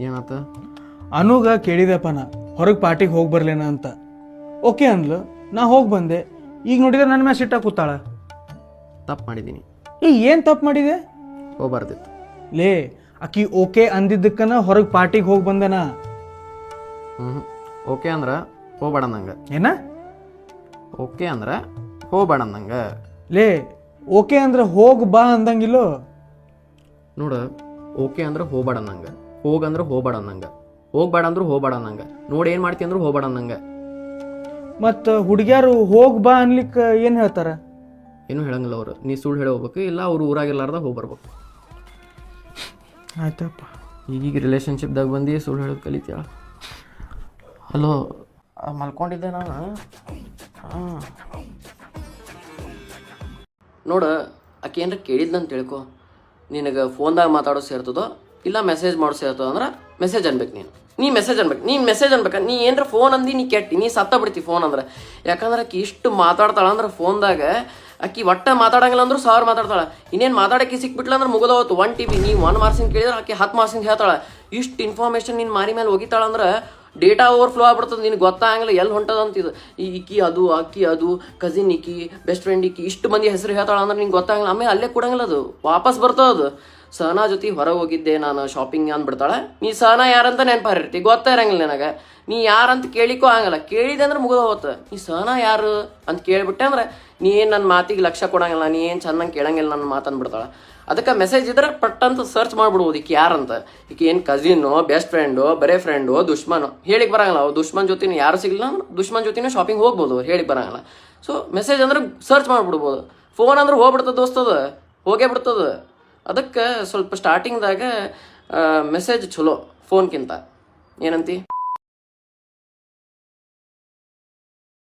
ಏನಾತ? ಅನುಗ ಕೇಳಿದೆಪ್ಪ ನಾ. ಹೊರಗೆ ಪಾರ್ಟಿಗೆ ಹೋಗಿ ಬರ್ಲೇನ ಅಂತ. ಓಕೆ ಅಂದ್ಲು. ನಾ ಹೋಗಿ ಬಂದೆ. ಈಗ ನೋಡಿದ್ರೆ ನನ್ನ ಮ್ಯಾಲೆ ಸಿಟ್ಟ ಕೂತಾಳ. ತಪ್ಪು ಮಾಡಿದ್ದೀನಿ ಈ ಏನು ತಪ್ಪು ಮಾಡಿದೆ? ಹೋಗ್ಬಾರ್ದಿತ್ತು. ಲೇ ಆಕಿ ಓಕೆ ಅಂದಿದ್ದಕ್ಕನ ಹೊರಗೆ ಪಾರ್ಟಿಗೆ ಹೋಗಿ ಬಂದನ. ಹ್ಞೂ ಓಕೆ ಅಂದ್ರೆ ಹೋಗ್ಬೇಡ ನಂಗೆ. ಏನ? ಓಕೆ ಅಂದ್ರೆ ಹೋಗ್ಬೇಡ ನಂಗೆ. ಲೇ ಓಕೆ ಅಂದ್ರೆ ಹೋಗ್ ಬಾ ಅಂದಂಗಿಲ್ಲೋ? ನೋಡು ಓಕೆ ಅಂದ್ರೆ ಹೋಗ್ಬೇಡ ನಂಗೆ. ಹೋಗಂದ್ರೆ ಹೋಗ್ಬೇಡ ನಂಗೆ ಹೋಗ್ಬೇಡ ಅಂದ್ರೆ ಹೋಗ್ಬೇಡ ಅನ್ನಂಗೆ. ನೋಡಿ ಏನು ಮಾಡ್ತಿ ಅಂದ್ರೆ ಹೋಗ್ಬೇಡ ನಂಗೆ ಮತ್ತು ಹುಡುಗ್ಯಾರು ಹೋಗ್ ಬಾ ಅನ್ಲಿಕ್ಕೆ ಏನು ಹೇಳ್ತಾರ? ಏನು ಹೇಳಂಗಿಲ್ಲ ಅವರು. ನೀ ಸುಳ್ಳು ಹೇಳಿ ಹೋಗ್ಬೇಕು ಇಲ್ಲ ಅವ್ರು ಊರಾಗಿರ್ಲಾರ್ದ ಹೋಗಿ ಬರ್ಬೇಕು. ಆಯ್ತಪ್ಪ. ಈಗೀಗ ರಿಲೇಷನ್ಶಿಪ್ದಾಗ ಬಂದು ಸುಳ್ಳು ಹೇಳೋದು ಕಲಿತೀಯ? ಹಲೋ. ಮಲ್ಕೊಂಡಿದ್ದೆ ನಾನು. ಹಾಂ. ನೋಡು ಆಕೆ ಏನಾರ ಕೇಳಿದ್ನಂತ ತಿಳ್ಕೊ. ನಿನಗೆ ಫೋನ್ದಾಗ ಮಾತಾಡೋ ಸೇರ್ತದೋ? ಇಲ್ಲ ಮೆಸೇಜ್ ಮಾಡೋ ಸೇರ್ತದೋ ಅಂದ್ರೆ ಮೆಸೇಜ್ ಅನ್ಬೇಕು ನೀನು. ನೀ ಮೆಸೇಜ್ ಅನ್ಬೇಕು. ನೀನು ಮೆಸೇಜ್ ಅನ್ಬೇಕು ನೀ ಏನಾರ ಫೋನ್ ಅಂದಿ ನೀ ಕೆಟ್ಟಿ. ನೀ ಸತ್ತ ಬಿಡ್ತಿ ಫೋನ್ ಅಂದ್ರೆ. ಯಾಕಂದ್ರೆ ಆಕಿ ಇಷ್ಟು ಮಾತಾಡ್ತಾಳ ಅಂದ್ರೆ ಫೋನ್ದಾಗ ಆಕಿ ಒಟ್ಟ ಮಾತಾಡಂಗಿಲ್ಲ ಅಂದ್ರೂ ಸಾವಿರ ಮಾತಾಡ್ತಾಳ. ಇನ್ನೇನು ಮಾತಾಡಕ್ಕೆ ಸಿಕ್ಬಿಟ್ಲ ಅಂದ್ರೆ ಮುಗಿದೋತು ಒನ್ ಟಿ ಬಿ ನೀ ಒನ್ ಮಾರ್ಸಿಂಗ್ ಕೇಳಿದ್ರೆ ಆಕೆ ಹತ್ತು ಮಾರ್ಸಿಂಗ್ ಹೇಳ್ತಾಳ. ಇಷ್ಟು ಇನ್ಫಾರ್ಮೇಷನ್ ನಿನ್ನ ಮಾರಿ ಮೇಲೆ ಹೋಗಿತಾಳ ಅಂದ್ರೆ ಡೇಟಾ ಓವರ್ಫ್ಲೋ ಆಗ್ಬಿಡ್ತದೆ. ನಿನಗೆ ಗೊತ್ತಾಗಂಗಿಲ್ಲ ಎಲ್ಲಿ ಹೊಂಟದ ಅಂತಿದ್ದು ಈ ಇಕ್ಕಿ ಅದು ಅಕ್ಕಿ ಅದು ಕಸಿನ್ ಇಕ್ಕಿ ಬೆಸ್ಟ್ ಫ್ರೆಂಡ್ ಇಕ್ಕಿ ಇಷ್ಟು ಮಂದಿ ಹೆಸರು ಹೇಳ್ತಾಳ ಅಂದ್ರೆ ನಿಂಗೆ ಗೊತ್ತಾಗಲ್ಲ ಆಮೇಲೆ ಅಲ್ಲೇ ಕೊಡಂಗಿಲ್ಲ ಅದು. ವಾಪಸ್ ಬರ್ತದ ಅದು. ಸಹನಾ ಜೊತೆ ಹೊರಗೆ ಹೋಗಿದ್ದೆ ನಾನು ಶಾಪಿಂಗ್ ಅಂದ್ಬಿಡ್ತಾಳೆ. ನೀ ಸಹನಾ ಯಾರಂತ ನೆನಪಾರಿರ್ತಿ? ಗೊತ್ತಾ ಇರಂಗಿಲ್ಲ ನನಗೆ. ನೀ ಯಾರಂತ ಕೇಳಿಕೋ ಆಗಲ್ಲ. ಕೇಳಿದೆ ಅಂದ್ರೆ ಮುಗಿದ ಹೋಗುತ್ತೆ. ನೀ ಸಹನಾ ಯಾರು ಅಂತ ಕೇಳಿಬಿಟ್ಟೆ ಅಂದ್ರೆ ನೀ ಏನು ನನ್ನ ಮಾತಿಗೆ ಲಕ್ಷ್ಯ ಕೊಡಂಗಿಲ್ಲ, ನೀ ಏನು ಚೆನ್ನಾಗಿ ಕೇಳಂಗಿಲ್ಲ ನನ್ನ ಮಾತನ್ಬಿಡ್ತಾಳೆ ಅದಕ್ಕೆ ಮೆಸೇಜ್ ಇದ್ರೆ ಪಟ್ ಅಂತ ಸರ್ಚ್ ಮಾಡ್ಬಿಡ್ಬೋದು ಈಕೆ ಯಾರಂತ. ಈಕೆ ಏನು ಕಸಿನ್ನು ಬೆಸ್ಟ್ ಫ್ರೆಂಡು ಬರೇ ಫ್ರೆಂಡು ದುಶ್ಮನು. ಹೇಳಿಕ್ ಬರಂಗಿಲ್ಲ ಅವು ದುಶ್ಮನ್ ಜೊತೆ ಯಾರು ಸಿಗಲಿಲ್ಲ ಅಂದ್ರೆ ದುಶ್ಮನ್ ಜೊತೆ ಶಾಪಿಂಗ್ ಹೋಗ್ಬೋದು ಹೇಳಿಕ್ ಬರಂಗಿಲ್ಲ. ಸೊ ಮೆಸೇಜ್ ಅಂದ್ರೆ ಸರ್ಚ್ ಮಾಡ್ಬಿಡ್ಬೋದು. ಫೋನ್ ಅಂದ್ರೆ ಹೋಗ್ಬಿಡ್ತದೆ ದೋಸ್ತದ ಹೋಗೇ ಬಿಡ್ತದ. ಅದಕ್ಕೆ ಸ್ವಲ್ಪ ಸ್ಟಾರ್ಟಿಂಗ್ದಾಗ ಮೆಸೇಜ್ ಚಲೋ ಫೋನ್ಕಿಂತ ಏನಂತಿ?